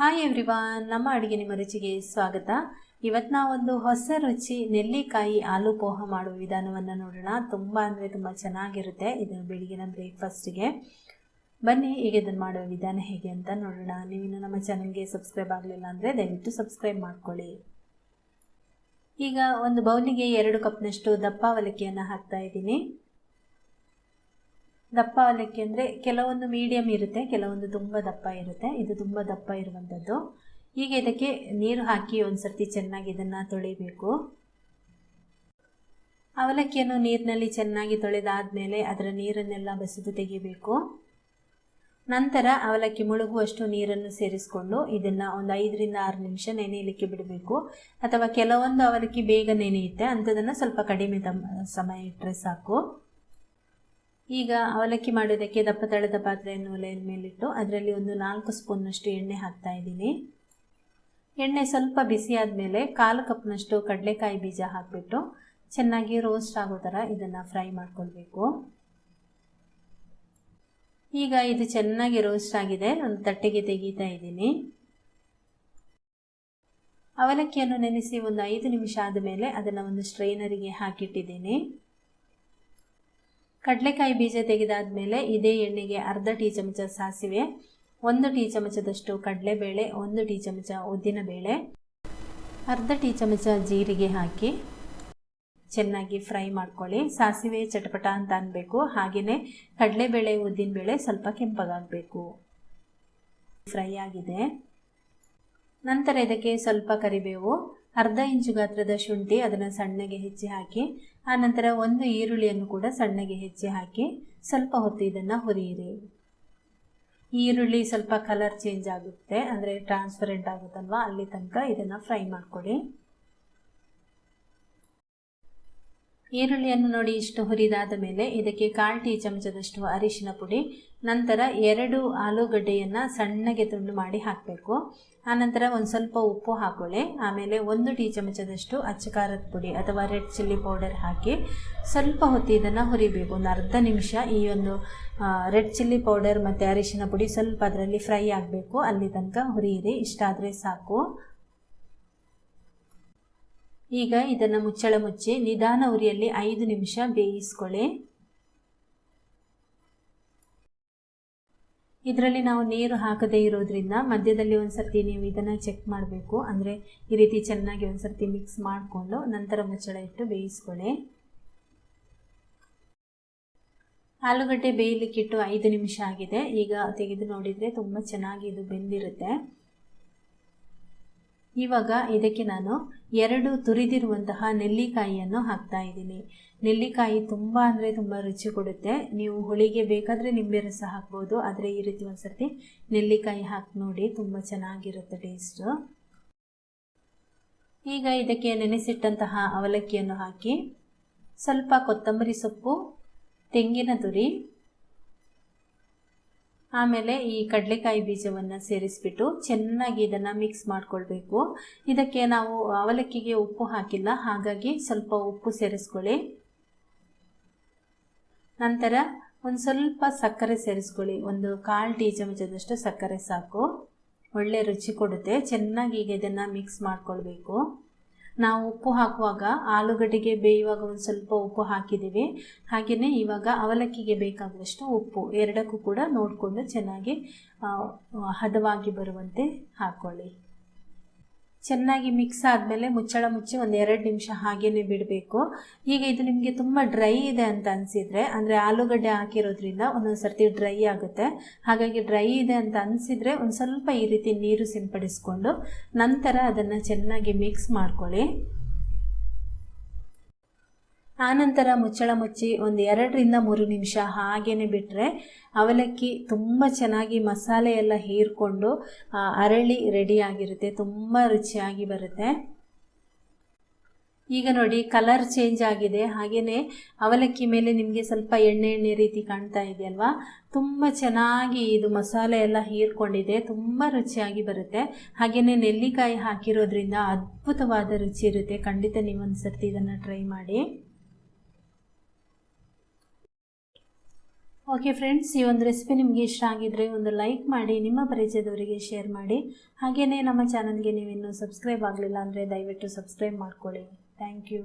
Hi everyone ನಮ್ಮ ಅಡುಗೆ ನಿಮ್ಮ ರುಚಿಗೆ ಸ್ವಾಗತ. ಇವತ್ತು ನಾವೊಂದು ಹೊಸ ರುಚಿ, ನೆಲ್ಲಿಕಾಯಿ ಆಲೂ ಪೋಹ ಮಾಡುವ ವಿಧಾನವನ್ನು ನೋಡೋಣ. ತುಂಬ ಅಂದರೆ ತುಂಬ ಚೆನ್ನಾಗಿರುತ್ತೆ. ಇದು ಬೆಳಗಿನ ಬ್ರೇಕ್ಫಾಸ್ಟಿಗೆ ಬನ್ನಿ, ಈಗ ಇದನ್ನು ಮಾಡುವ ವಿಧಾನ ಹೇಗೆ ಅಂತ ನೋಡೋಣ. ನೀವಿನ್ನು ನಮ್ಮ ಚಾನಲ್ಗೆ ಸಬ್ಸ್ಕ್ರೈಬ್ ಆಗಲಿಲ್ಲ ಅಂದರೆ ದಯವಿಟ್ಟು ಸಬ್ಸ್ಕ್ರೈಬ್ ಮಾಡ್ಕೊಳ್ಳಿ. ಈಗ ಒಂದು ಬೌಲಿಗೆ ಎರಡು ಕಪ್ನಷ್ಟು ದಪ್ಪ ಅವಲಕ್ಕಿಯನ್ನು ಹಾಕ್ತಾ ಇದ್ದೀನಿ. ದಪ್ಪ ಅವಲಕ್ಕಿ ಅಂದರೆ ಕೆಲವೊಂದು ಮೀಡಿಯಮ್ ಇರುತ್ತೆ, ಕೆಲವೊಂದು ತುಂಬ ದಪ್ಪ ಇರುತ್ತೆ. ಇದು ತುಂಬ ದಪ್ಪ ಇರುವಂಥದ್ದು ಈಗ ಇದಕ್ಕೆ ನೀರು ಹಾಕಿ ಒಂದು ಸರ್ತಿ ಚೆನ್ನಾಗಿ ಇದನ್ನು ತೊಳಿಬೇಕು. ಅವಲಕ್ಕಿಯನ್ನು ನೀರಿನಲ್ಲಿ ಚೆನ್ನಾಗಿ ತೊಳೆದಾದಮೇಲೆ ಅದರ ನೀರನ್ನೆಲ್ಲ ಬಸಿದು ತೆಗಿಬೇಕು. ನಂತರ ಅವಲಕ್ಕಿ ಮುಳುಗುವಷ್ಟು ನೀರನ್ನು ಸೇರಿಸಿಕೊಂಡು ಇದನ್ನು ಒಂದು ಐದರಿಂದ ಆರು ನಿಮಿಷ ನೆನೆಯಲಿಕ್ಕೆ ಬಿಡಬೇಕು. ಅಥವಾ ಕೆಲವೊಂದು ಅವಲಕ್ಕಿ ಬೇಗ ನೆನೆಯುತ್ತೆ, ಅಂಥದನ್ನು ಸ್ವಲ್ಪ ಕಡಿಮೆ ಸಮಯ ಇಟ್ಟರೆ ಸಾಕು. ಈಗ ಅವಲಕ್ಕಿ ಮಾಡೋದಕ್ಕೆ ದಪ್ಪ ತಳದ ಪಾತ್ರೆಯನ್ನು ಒಲೆಯ ಮೇಲಿಟ್ಟು ಅದರಲ್ಲಿ ಒಂದು ನಾಲ್ಕು ಸ್ಪೂನ್ನಷ್ಟು ಎಣ್ಣೆ ಹಾಕ್ತಾ ಇದ್ದೀನಿ. ಎಣ್ಣೆ ಸ್ವಲ್ಪ ಬಿಸಿ ಆದಮೇಲೆ ಕಾಲು ಕಪ್ನಷ್ಟು ಕಡಲೆಕಾಯಿ ಬೀಜ ಹಾಕಿಬಿಟ್ಟು ಚೆನ್ನಾಗಿ ರೋಸ್ಟ್ ಆಗೋ ಥರ ಇದನ್ನು ಫ್ರೈ ಮಾಡ್ಕೊಳ್ಬೇಕು. ಈಗ ಇದು ಚೆನ್ನಾಗಿ ರೋಸ್ಟ್ ಆಗಿದೆ. ಒಂದು ತಟ್ಟೆಗೆ ತೆಗೀತಾ ಇದ್ದೀನಿ. ಅವಲಕ್ಕಿಯನ್ನು ನೆನೆಸಿ ಒಂದು ಐದು ನಿಮಿಷ ಆದಮೇಲೆ ಅದನ್ನು ಒಂದು ಸ್ಟ್ರೈನರಿಗೆ ಹಾಕಿಟ್ಟಿದ್ದೀನಿ. ಕಡಲೆಕಾಯಿ ಬೀಜ ತೆಗೆದಾದ ಇದೇ ಎಣ್ಣೆಗೆ ಅರ್ಧ ಟೀ ಚಮಚ ಸಾಸಿವೆ, ಒಂದು ಟೀ ಚಮಚದಷ್ಟು ಕಡಲೆಬೇಳೆ, ಒಂದು ಟೀ ಚಮಚ ಉದ್ದಿನಬೇಳೆ, ಅರ್ಧ ಟೀ ಚಮಚ ಜೀರಿಗೆ ಹಾಕಿ ಚೆನ್ನಾಗಿ ಫ್ರೈ ಮಾಡ್ಕೊಳ್ಳಿ. ಸಾಸಿವೆ ಚಟಪಟ ಅಂತ ಅನ್ನಬೇಕು ಹಾಗೆಯೇ ಕಡಲೆಬೇಳೆ, ಉದ್ದಿನಬೇಳೆ ಸ್ವಲ್ಪ ಕೆಂಪಗಾಗಬೇಕು. ಫ್ರೈ ಆಗಿದೆ. ನಂತರ ಇದಕ್ಕೆ ಸ್ವಲ್ಪ ಕರಿಬೇವು ಅರ್ಧ ಇಂಚು ಗಾತ್ರದ ಶುಂಠಿ ಅದನ್ನು ಸಣ್ಣಗೆ ಹೆಚ್ಚಿ ಹಾಕಿ ಆನಂತರ ಒಂದು ಈರುಳ್ಳಿಯನ್ನು ಕೂಡ ಸಣ್ಣಗೆ ಹೆಚ್ಚಿ ಹಾಕಿ ಸ್ವಲ್ಪ ಹೊತ್ತು ಇದನ್ನು ಹುರಿಯಿರಿ. ಈರುಳ್ಳಿ ಸ್ವಲ್ಪ ಕಲರ್ ಚೇಂಜ್ ಆಗುತ್ತೆ, ಅಂದರೆ ಟ್ರಾನ್ಸ್ಪರೆಂಟ್ ಆಗುತ್ತಲ್ವ, ಅಲ್ಲಿ ತನಕ ಇದನ್ನು ಫ್ರೈ ಮಾಡಿಕೊಡಿ. ಈರುಳ್ಳಿಯನ್ನು ನೋಡಿ ಇಷ್ಟು ಹುರಿದಾದ ಮೇಲೆ ಇದಕ್ಕೆ ಕಾಲು ಟೀ ಚಮಚದಷ್ಟು ಅರಿಶಿನ ಪುಡಿ, ನಂತರ ಎರಡು ಆಲೂಗಡ್ಡೆಯನ್ನು ಸಣ್ಣಗೆ ತುಂಡು ಮಾಡಿ ಹಾಕಬೇಕು. ಆನಂತರ ಒಂದು ಸ್ವಲ್ಪ ಉಪ್ಪು ಹಾಕೊಳ್ಳಿ. ಆಮೇಲೆ ಒಂದು ಟೀ ಚಮಚದಷ್ಟು ಅಚ್ಚಕಾರದ ಪುಡಿ ಅಥವಾ ರೆಡ್ ಚಿಲ್ಲಿ ಪೌಡರ್ ಹಾಕಿ ಸ್ವಲ್ಪ ಹೊತ್ತು ಇದನ್ನು ಹುರಿಬೇಕು. ಒಂದು ಅರ್ಧ ನಿಮಿಷ ಈ ಒಂದು ರೆಡ್ ಚಿಲ್ಲಿ ಪೌಡರ್ ಮತ್ತು ಅರಿಶಿನ ಪುಡಿ ಸ್ವಲ್ಪ ಅದರಲ್ಲಿ ಫ್ರೈ ಆಗಬೇಕು. ಅಲ್ಲಿ ತನಕ ಹುರಿಯಿರಿ. ಇಷ್ಟಾದರೆ ಸಾಕು. ಈಗ ಇದನ್ನು ಮುಚ್ಚಳ ಮುಚ್ಚಿ ನಿಧಾನ ಉರಿಯಲ್ಲಿ ಐದು ನಿಮಿಷ ಬೇಯಿಸ್ಕೊಳ್ಳಿ. ಇದರಲ್ಲಿ ನಾವು ನೀರು ಹಾಕದೇ ಇರೋದ್ರಿಂದ ಮಧ್ಯದಲ್ಲಿ ಒಂದು ಸರ್ತಿ ನೀವು ಇದನ್ನು ಚೆಕ್ ಮಾಡಬೇಕು. ಅಂದರೆ ಈ ರೀತಿ ಚೆನ್ನಾಗಿ ಒಂದು ಸರ್ತಿ ಮಿಕ್ಸ್ ಮಾಡಿಕೊಂಡು ನಂತರ ಮುಚ್ಚಳ ಇಟ್ಟು ಬೇಯಿಸ್ಕೊಳ್ಳಿ. ಆಲೂಗಡ್ಡೆ ಬೇಯಲಿಕ್ಕಿಟ್ಟು ಐದು ನಿಮಿಷ ಆಗಿದೆ. ಈಗ ತೆಗೆದು ನೋಡಿದರೆ ತುಂಬ ಚೆನ್ನಾಗಿ ಇದು ಬೆಂದಿರುತ್ತೆ. ಇವಾಗ ಇದಕ್ಕೆ ನಾನು ಎರಡು ತುರಿದಿರುವಂತಹ ನೆಲ್ಲಿಕಾಯಿಯನ್ನು ಹಾಕ್ತಾ ಇದ್ದೀನಿ. ನೆಲ್ಲಿಕಾಯಿ ತುಂಬ ಅಂದರೆ ತುಂಬ ರುಚಿ ಕೊಡುತ್ತೆ. ನೀವು ಹುಳಿಗೆ ಬೇಕಾದರೆ ನಿಂಬೆ ರಸ ಹಾಕ್ಬೋದು, ಆದರೆ ಈ ರೀತಿ ಒಂದು ಸರ್ತಿ ನೆಲ್ಲಿಕಾಯಿ ಹಾಕಿ ನೋಡಿ ತುಂಬ ಚೆನ್ನಾಗಿರುತ್ತೆ ಟೇಸ್ಟು. ಈಗ ಇದಕ್ಕೆ ನೆನೆಸಿಟ್ಟಂತಹ ಅವಲಕ್ಕಿಯನ್ನು ಹಾಕಿ ಸ್ವಲ್ಪ ಕೊತ್ತಂಬರಿ ಸೊಪ್ಪು, ತೆಂಗಿನ ತುರಿ ಆಮೇಲೆ ಈ ಕಡಲೆಕಾಯಿ ಬೀಜವನ್ನು ಸೇರಿಸ್ಬಿಟ್ಟು ಚೆನ್ನಾಗಿ ಇದನ್ನು ಮಿಕ್ಸ್ ಮಾಡಿಕೊಳ್ಬೇಕು. ಇದಕ್ಕೆ ನಾವು ಅವಲಕ್ಕಿಗೆ ಉಪ್ಪು ಹಾಕಿಲ್ಲ, ಹಾಗಾಗಿ ಸ್ವಲ್ಪ ಉಪ್ಪು ಸೇರಿಸ್ಕೊಳ್ಳಿ. ನಂತರ ಒಂದು ಸ್ವಲ್ಪ ಸಕ್ಕರೆ ಸೇರಿಸ್ಕೊಳ್ಳಿ. ಒಂದು ಕಾಲು ಟೀ ಚಮಚದಷ್ಟು ಸಕ್ಕರೆ ಸಾಕು. ಒಳ್ಳೆ ರುಚಿ ಕೊಡುತ್ತೆ. ಚೆನ್ನಾಗಿ ಈಗ ಇದನ್ನು ಮಿಕ್ಸ್ ಮಾಡ್ಕೊಳ್ಬೇಕು. ನಾವು ಉಪ್ಪು ಹಾಕುವಾಗ ಆಲೂಗಡ್ಡೆಗೆ ಬೇಯುವಾಗ ಒಂದು ಸ್ವಲ್ಪ ಉಪ್ಪು ಹಾಕಿದ್ದೀವಿ. ಹಾಗೆಯೇ ಇವಾಗ ಅವಲಕ್ಕಿಗೆ ಬೇಕಾದಷ್ಟು ಉಪ್ಪು ಎರಡಕ್ಕೂ ಕೂಡ ನೋಡಿಕೊಂಡು ಚೆನ್ನಾಗಿ ಹದವಾಗಿ ಬರುವಂತೆ ಹಾಕ್ಕೊಳ್ಳಿ ಚೆನ್ನಾಗಿ ಮಿಕ್ಸ್ ಆದಮೇಲೆ ಮುಚ್ಚಳ ಮುಚ್ಚಿ ಒಂದು ಎರಡು ನಿಮಿಷ ಹಾಗೇ ಬಿಡಬೇಕು. ಈಗ ಇದು ನಿಮಗೆ ತುಂಬ ಡ್ರೈ ಇದೆ ಅಂತ ಅನಿಸಿದರೆ, ಅಂದರೆ ಆಲೂಗಡ್ಡೆ ಹಾಕಿರೋದ್ರಿಂದ ಒಂದೊಂದು ಸರ್ತಿ ಡ್ರೈ ಆಗುತ್ತೆ. ಹಾಗಾಗಿ ಡ್ರೈ ಇದೆ ಅಂತ ಅನಿಸಿದರೆ ಒಂದು ಸ್ವಲ್ಪ ಈ ರೀತಿ ನೀರು ಸಿಂಪಡಿಸ್ಕೊಂಡು ನಂತರ ಅದನ್ನು ಚೆನ್ನಾಗಿ ಮಿಕ್ಸ್ ಮಾಡ್ಕೊಳ್ಳಿ. ಆನಂತರ ಮುಚ್ಚಳ ಮುಚ್ಚಿ ಒಂದು ಎರಡರಿಂದ ಮೂರು ನಿಮಿಷ ಹಾಗೇ ಬಿಟ್ಟರೆ ಅವಲಕ್ಕಿ ತುಂಬ ಚೆನ್ನಾಗಿ ಮಸಾಲೆ ಎಲ್ಲ ಹೀರ್ಕೊಂಡು ಅರಳಿ ರೆಡಿಯಾಗಿರುತ್ತೆ ತುಂಬ ರುಚಿಯಾಗಿ ಬರುತ್ತೆ. ಈಗ ನೋಡಿ ಕಲರ್ ಚೇಂಜ್ ಆಗಿದೆ. ಹಾಗೆಯೇ ಅವಲಕ್ಕಿ ಮೇಲೆ ನಿಮಗೆ ಸ್ವಲ್ಪ ಎಣ್ಣೆ ಎಣ್ಣೆ ರೀತಿ ಕಾಣ್ತಾ ಇದೆ ಅಲ್ವಾ? ತುಂಬ ಚೆನ್ನಾಗಿ ಇದು ಮಸಾಲೆ ಎಲ್ಲ ಹೀರ್ಕೊಂಡಿದೆ, ತುಂಬ ರುಚಿಯಾಗಿ ಬರುತ್ತೆ. ಹಾಗೆಯೇ ನೆಲ್ಲಿಕಾಯಿ ಹಾಕಿರೋದ್ರಿಂದ ಅದ್ಭುತವಾದ ರುಚಿ ಇರುತ್ತೆ. ಖಂಡಿತ ನೀವೊಂದು ಸರ್ತಿ ಇದನ್ನು ಟ್ರೈ ಮಾಡಿ. ಓಕೆ ಫ್ರೆಂಡ್ಸ್ ಈ ಒಂದು ರೆಸಿಪಿ ನಿಮಗೆ ಇಷ್ಟ ಆಗಿದ್ರೆ ಒಂದು ಲೈಕ್ ಮಾಡಿ, ನಿಮ್ಮ ಪರಿಚಯದವರಿಗೆ ಶೇರ್ ಮಾಡಿ. ಹಾಗೆಯೇ ನಮ್ಮ ಚಾನಲ್ಗೆ ನೀವಿನ್ನೂ ಸಬ್ಸ್ಕ್ರೈಬ್ ಆಗಲಿಲ್ಲ ಅಂದರೆ ದಯವಿಟ್ಟು ಸಬ್ಸ್ಕ್ರೈಬ್ ಮಾಡ್ಕೊಳ್ಳಿ. Thank you